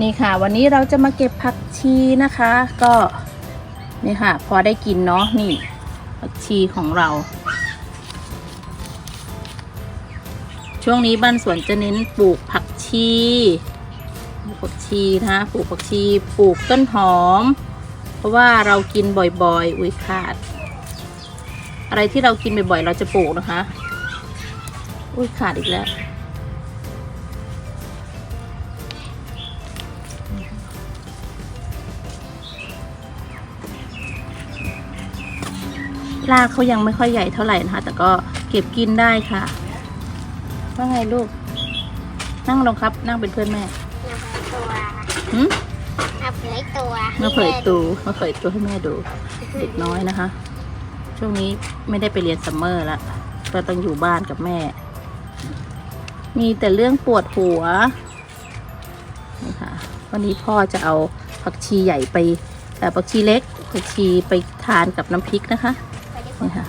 นี่ค่ะ วันนี้เราจะมาเก็บผักชีนะคะ ก็นี่ค่ะ พอได้กินเนาะนี่ผักชีของเรา ช่วงนี้บ้านสวนจะเน้นปลูกผักชีปลูกผักชีนะปลูกผักชีปลูกต้นหอม เพราะว่าเรากินบ่อยๆ อุ้ยขาด อะไรที่เรากินบ่อยๆ เราจะปลูกนะคะ อุ้ยขาดอีกแล้ว รากเขายังไม่ค่อยใหญ่เท่าไหร่นะคะ แต่ก็เก็บกินได้ค่ะ ว่าไงลูก นั่งลงครับ นั่งเป็นเพื่อนแม่มาเผยตัวหืมมาเผยตัวมาเผยตูมาเผยตัวให้แม่ดู เด็กน้อยนะคะ ช่วงนี้ไม่ได้ไปเรียนซัมเมอร์แล้วก็ต้องอยู่บ้านกับแม่ มีแต่เรื่องปวดหัวนี่ค่ะวันนี้พ่อจะเอาผักชีใหญ่ไปเอ่อผักชีเล็กผักชีไปทานกับน้ำพริกนะคะไปดิ นี่ค่ะ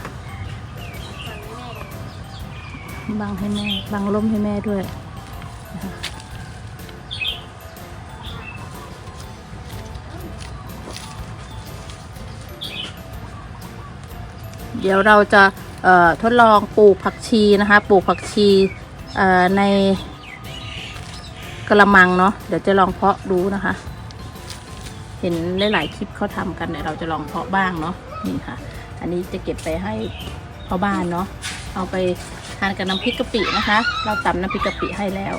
บังให้แม่บังล่มให้แม่ด้วยนะคะเดี๋ยวเราจะทดลองปลูกผักชีนะคะ ปลูกผักชีในกระมังเนาะเดี๋ยวจะลองเพาะดูนะคะ เห็นหลายๆคลิปเขาทำกันเนี่ยเราจะลองเพาะบ้างเนาะนี่ค่ะ อันนี้จะเก็บไปให้พ่อบ้านเนาะเอาไปทานกับน้ำพริกกะปินะคะ เราตำน้ำพริกกะปิให้แล้ว